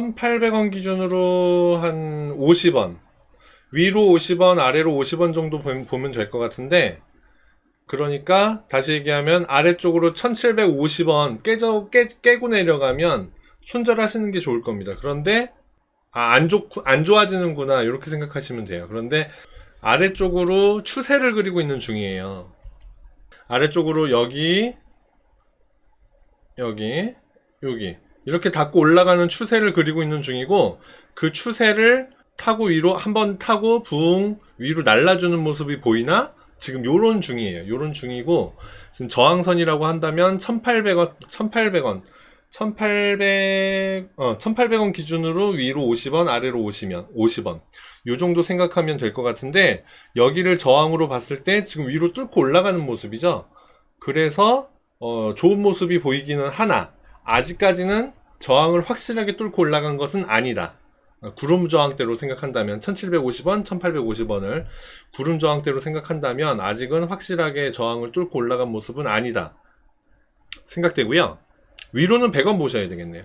1800원 기준으로 한 50원. 위로 50원, 아래로 50원 정도 보- 보면 될 것 같은데, 그러니까 다시 얘기하면 아래쪽으로 1750원 깨져, 깨, 깨고 내려가면 손절하시는 게 좋을 겁니다. 그런데, 아, 안 좋, 안 좋아지는구나. 이렇게 생각하시면 돼요. 그런데 아래쪽으로 추세를 그리고 있는 중이에요. 아래쪽으로 여기, 여기, 여기. 이렇게 닫고 올라가는 추세를 그리고 있는 중이고, 그 추세를 타고 위로, 한번 타고 붕 위로 날라주는 모습이 보이나? 지금 요런 중이에요. 요런 중이고, 지금 저항선이라고 한다면 1800원, 1800원, 1800, 어, 1800원 기준으로 위로 50원, 아래로 50원, 50원. 요 정도 생각하면 될 것 같은데, 여기를 저항으로 봤을 때 지금 위로 뚫고 올라가는 모습이죠. 그래서, 어, 좋은 모습이 보이기는 하나, 아직까지는 저항을 확실하게 뚫고 올라간 것은 아니다. 어, 구름 저항대로 생각한다면 1750원, 1850원을 구름 저항대로 생각한다면 아직은 확실하게 저항을 뚫고 올라간 모습은 아니다. 생각되고요. 위로는 100원 보셔야 되겠네요.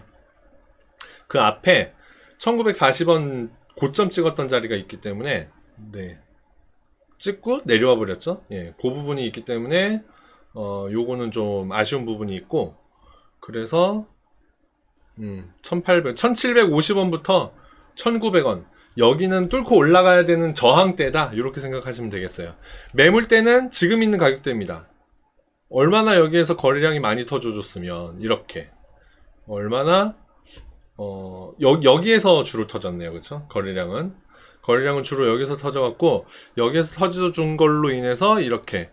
그 앞에 1940원 고점 찍었던 자리가 있기 때문에 네. 찍고 내려와 버렸죠. 예. 그 부분이 있기 때문에 어 요거는 좀 아쉬운 부분이 있고 그래서 음, 1800, 1750원부터 1900원. 여기는 뚫고 올라가야 되는 저항대다. 이렇게 생각하시면 되겠어요. 매물대는 지금 있는 가격대입니다. 얼마나 여기에서 거래량이 많이 터져줬으면, 이렇게. 얼마나, 어, 여, 여기에서 주로 터졌네요. 그쵸? 거래량은. 거래량은 주로 여기서 터져갖고, 여기에서 터져준 걸로 인해서 이렇게,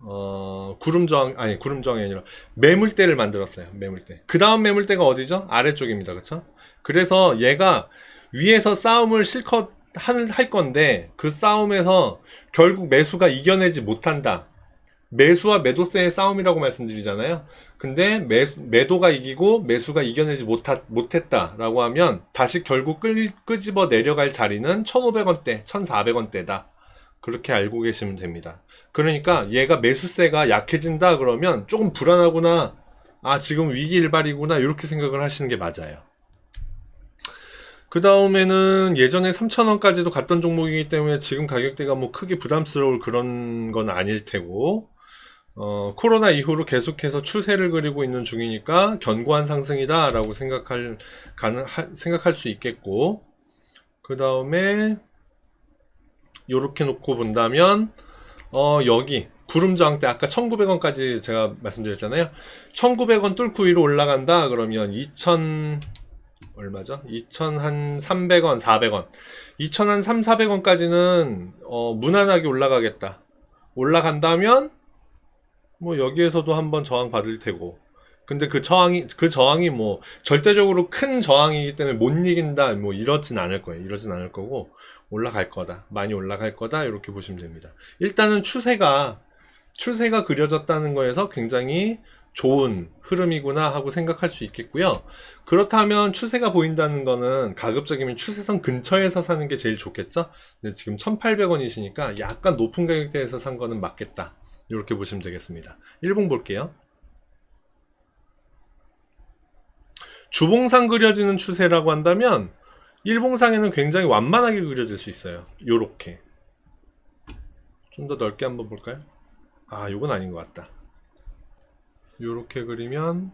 어, 구름저항, 아니, 구름저항이 아니라, 매물대를 만들었어요. 매물대. 그 다음 매물대가 어디죠? 아래쪽입니다. 그쵸? 그래서 얘가 위에서 싸움을 실컷 할, 할 건데, 그 싸움에서 결국 매수가 이겨내지 못한다. 매수와 매도세의 싸움이라고 말씀드리잖아요. 근데 매, 매도가 이기고 매수가 이겨내지 못하, 못했다라고 하면 다시 결국 끌, 끄집어 내려갈 자리는 1,500원대, 1,400원대다. 그렇게 알고 계시면 됩니다. 그러니까 얘가 매수세가 약해진다 그러면 조금 불안하구나. 아, 지금 위기 일발이구나. 이렇게 생각을 하시는 게 맞아요. 그 다음에는 예전에 3,000원까지도 갔던 종목이기 때문에 지금 가격대가 뭐 크게 부담스러울 그런 건 아닐 테고, 어, 코로나 이후로 계속해서 추세를 그리고 있는 중이니까 견고한 상승이다라고 생각할, 가능, 하- 생각할 수 있겠고, 그 다음에, 요렇게 놓고 본다면, 어, 여기, 구름 저항대 아까 1900원까지 제가 말씀드렸잖아요. 1900원 뚫고 위로 올라간다 그러면 2000 얼마죠? 2000한 300원, 400원. 2000한 3, 400원까지는 어, 무난하게 올라가겠다. 올라간다면 뭐 여기에서도 한번 저항 받을 테고. 근데 그 저항이 그 저항이 뭐 절대적으로 큰 저항이기 때문에 못 이긴다 뭐 이러진 않을 거예요. 이러진 않을 거고 올라갈 거다. 많이 올라갈 거다. 이렇게 보시면 됩니다. 일단은 추세가 추세가 그려졌다는 거에서 굉장히 좋은 흐름이구나 하고 생각할 수 있겠고요. 그렇다면 추세가 보인다는 거는 가급적이면 추세선 근처에서 사는 게 제일 좋겠죠? 근데 지금 1,800원이시니까 약간 높은 가격대에서 산 거는 맞겠다. 이렇게 보시면 되겠습니다. 일봉 볼게요. 주봉상 그려지는 추세라고 한다면 일봉상에는 굉장히 완만하게 그려질 수 있어요. 요렇게. 좀 더 넓게 한번 볼까요? 아, 요건 아닌 것 같다. 요렇게 그리면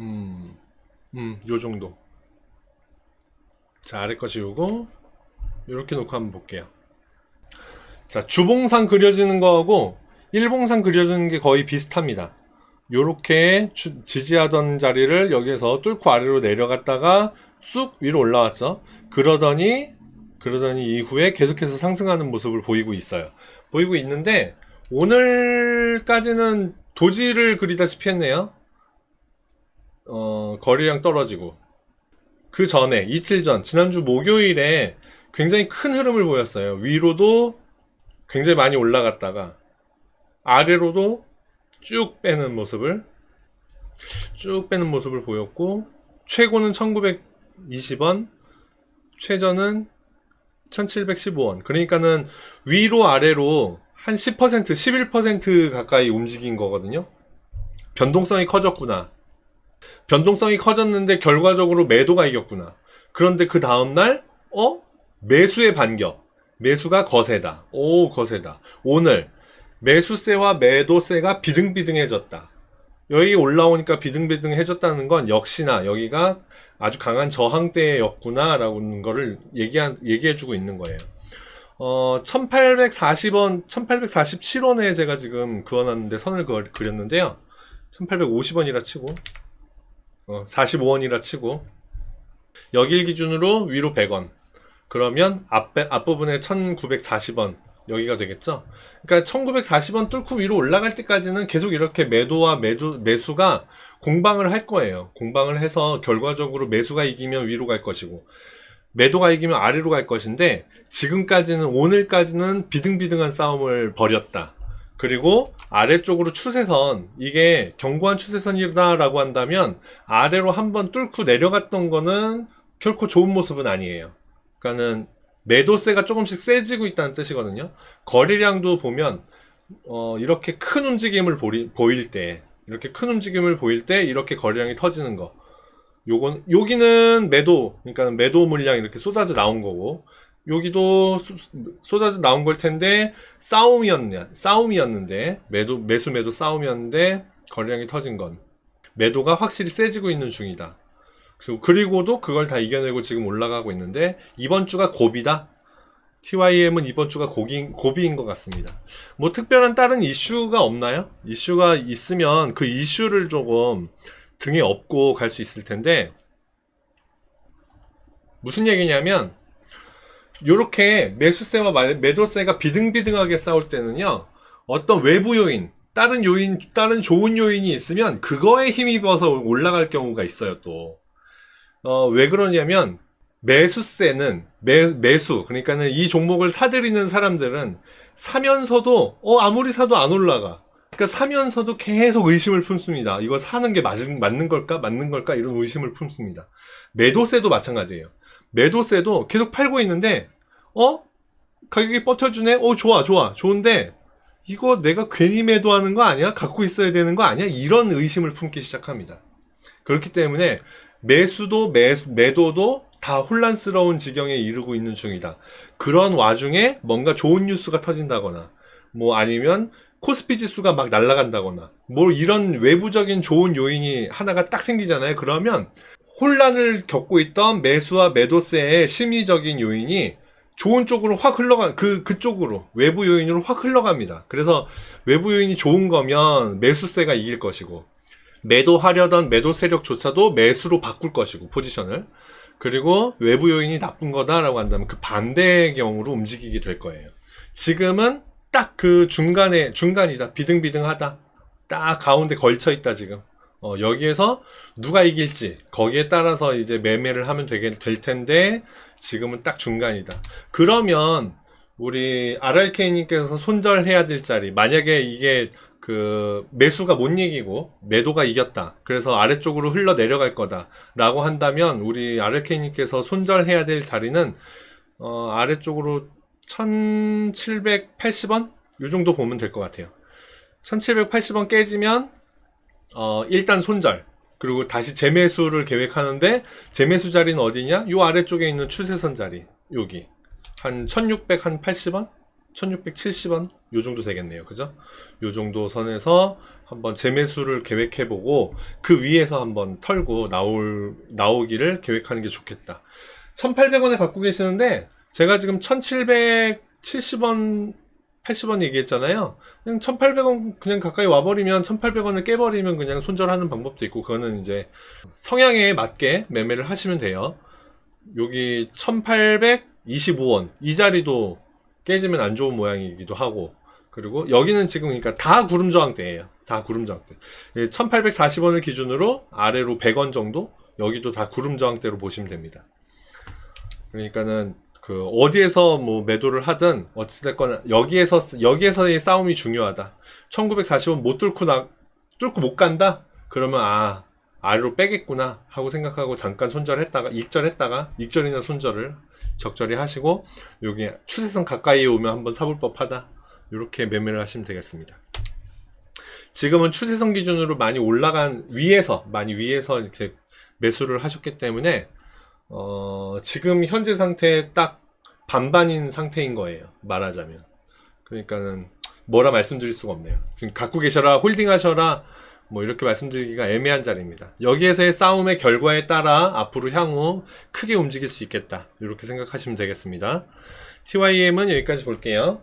음, 음, 요 정도. 자, 아래 거 지우고, 이렇게 놓고 한번 볼게요. 자, 주봉상 그려지는 거하고, 일봉상 그려지는 게 거의 비슷합니다. 요렇게 추- 지지하던 자리를 여기서 뚫고 아래로 내려갔다가 쑥 위로 올라왔죠. 그러더니, 그러더니 이후에 계속해서 상승하는 모습을 보이고 있어요. 보이고 있는데, 오늘까지는 도지를 그리다시피 했네요. 어, 거래량 떨어지고. 그 전에, 이틀 전, 지난주 목요일에 굉장히 큰 흐름을 보였어요. 위로도 굉장히 많이 올라갔다가, 아래로도 쭉 빼는 모습을, 쭉 빼는 모습을 보였고, 최고는 1920원, 최저는 1715원. 그러니까는 위로 아래로 한 10%, 11% 가까이 움직인 거거든요. 변동성이 커졌구나. 변동성이 커졌는데 결과적으로 매도가 이겼구나. 그런데 그 다음날, 어? 매수의 반격. 매수가 거세다. 오, 거세다. 오늘 매수세와 매도세가 비등비등해졌다. 여기 올라오니까 비등비등해졌다는 건 역시나 여기가 아주 강한 저항대였구나라는 거를 얘기한, 얘기해주고 있는 거예요. 어, 1840원, 1847원에 제가 지금 그어놨는데 선을 그렸는데요. 1850원이라 치고, 어, 45원이라 치고, 여길 기준으로 위로 100원. 그러면 앞, 앞부분에 1940원. 여기가 되겠죠? 그러니까 1940원 뚫고 위로 올라갈 때까지는 계속 이렇게 매도와 매도, 매수가 공방을 할 거예요. 공방을 해서 결과적으로 매수가 이기면 위로 갈 것이고, 매도가 이기면 아래로 갈 것인데, 지금까지는, 오늘까지는 비등비등한 싸움을 벌였다. 그리고 아래쪽으로 추세선, 이게 견고한 추세선이다라고 한다면, 아래로 한번 뚫고 내려갔던 거는 결코 좋은 모습은 아니에요. 그러니까는 매도세가 조금씩 세지고 있다는 뜻이거든요. 거래량도 보면 어, 이렇게 큰 움직임을 보리, 보일 때, 이렇게 큰 움직임을 보일 때 이렇게 거래량이 터지는 거. 요건 여기는 매도, 그러니까 매도 물량 이렇게 쏟아져 나온 거고, 여기도 쏟- 쏟아져 나온 걸 텐데 싸움이었냐, 싸움이었는데 매도 매수 매도 싸움이었는데 거래량이 터진 건 매도가 확실히 세지고 있는 중이다. 그리고 그리고도 그걸 다 이겨내고 지금 올라가고 있는데 이번 주가 고비다. TYM은 이번 주가 고기, 고비인 것 같습니다. 뭐 특별한 다른 이슈가 없나요? 이슈가 있으면 그 이슈를 조금 등에 업고 갈 수 있을 텐데 무슨 얘기냐면 요렇게 매수세와 마- 매도세가 비등비등하게 싸울 때는요 어떤 외부 요인 다른 요인 다른 좋은 요인이 있으면 그거에 힘입어서 올라갈 경우가 있어요 또 어, 왜 그러냐면 매수세는 매, 매수 그러니까는 이 종목을 사들이는 사람들은 사면서도 어 아무리 사도 안 올라가. 그러니까 사면서도 계속 의심을 품습니다. 이거 사는 게 맞은, 맞는 걸까? 맞는 걸까? 이런 의심을 품습니다. 매도세도 마찬가지예요. 매도세도 계속 팔고 있는데 어? 가격이 버텨주네? 어 좋아 좋아 좋은데 이거 내가 괜히 매도하는 거 아니야? 갖고 있어야 되는 거 아니야? 이런 의심을 품기 시작합니다. 그렇기 때문에 매수도 매, 매도도 다 혼란스러운 지경에 이르고 있는 중이다. 그런 와중에 뭔가 좋은 뉴스가 터진다거나, 뭐 아니면 코스피 지수가 막 날아간다거나, 뭐 이런 외부적인 좋은 요인이 하나가 딱 생기잖아요. 그러면 혼란을 겪고 있던 매수와 매도세의 심리적인 요인이 좋은 쪽으로 확 흘러가, 그, 그쪽으로, 외부 요인으로 확 흘러갑니다. 그래서 외부 요인이 좋은 거면 매수세가 이길 것이고, 매도하려던 매도 세력조차도 매수로 바꿀 것이고 포지션을 그리고 외부 요인이 나쁜 거다라고 한다면 그 반대의 경우로 움직이게 될 거예요. 지금은 딱 그 중간에 중간이다 비등비등하다 딱 가운데 걸쳐 있다 지금 어, 여기에서 누가 이길지 거기에 따라서 이제 매매를 하면 되게 될 텐데 지금은 딱 중간이다. 그러면 우리 RRK님께서 손절해야 될 자리 만약에 이게 그 매수가 못 이기고 매도가 이겼다. 그래서 아래쪽으로 흘러 내려갈 거다라고 한다면 우리 RK님께서 손절해야 될 자리는 어, 아래쪽으로 1780원 요 정도 보면 될 것 같아요. 1780원 깨지면 어, 일단 손절 그리고 다시 재매수를 계획하는데 재매수 자리는 어디냐? 요 아래쪽에 있는 추세선 자리 여기 한 1600, 한 80원? 1670원? 요 정도 되겠네요. 그죠? 요 정도 선에서 한번 재매수를 계획해보고 그 위에서 한번 털고 나올, 나오기를 계획하는 게 좋겠다. 1800원에 갖고 계시는데 제가 지금 1770원, 80원 얘기했잖아요. 그냥 1800원 그냥 가까이 와버리면 1800원을 깨버리면 그냥 손절하는 방법도 있고 그거는 이제 성향에 맞게 매매를 하시면 돼요. 여기 1825원 이 자리도 깨지면 안 좋은 모양이기도 하고 그리고 여기는 지금 그러니까 다 구름 저항대예요. 다 구름 저항대. 1840원을 기준으로 아래로 100원 정도 여기도 다 구름 저항대로 보시면 됩니다. 그러니까는 그 어디에서 뭐 매도를 하든 어찌됐거나 여기에서 여기에서의 싸움이 중요하다. 1940원 못 뚫고 나 뚫고 못 간다. 그러면 아 아래로 빼겠구나 하고 생각하고 잠깐 손절했다가 익절했다가 익절이나 손절을 적절히 하시고 여기 추세선 가까이 오면 한번 사볼 법하다 이렇게 매매를 하시면 되겠습니다. 지금은 추세선 기준으로 많이 올라간 위에서 많이 위에서 이렇게 매수를 하셨기 때문에 어, 지금 현재 상태에 딱 반반인 상태인 거예요. 말하자면. 그러니까는 뭐라 말씀드릴 수가 없네요. 지금 갖고 계셔라, 홀딩하셔라, 뭐 이렇게 말씀드리기가 애매한 자리입니다. 여기에서의 싸움의 결과에 따라 앞으로 향후 크게 움직일 수 있겠다. 이렇게 생각하시면 되겠습니다. TYM은 여기까지 볼게요.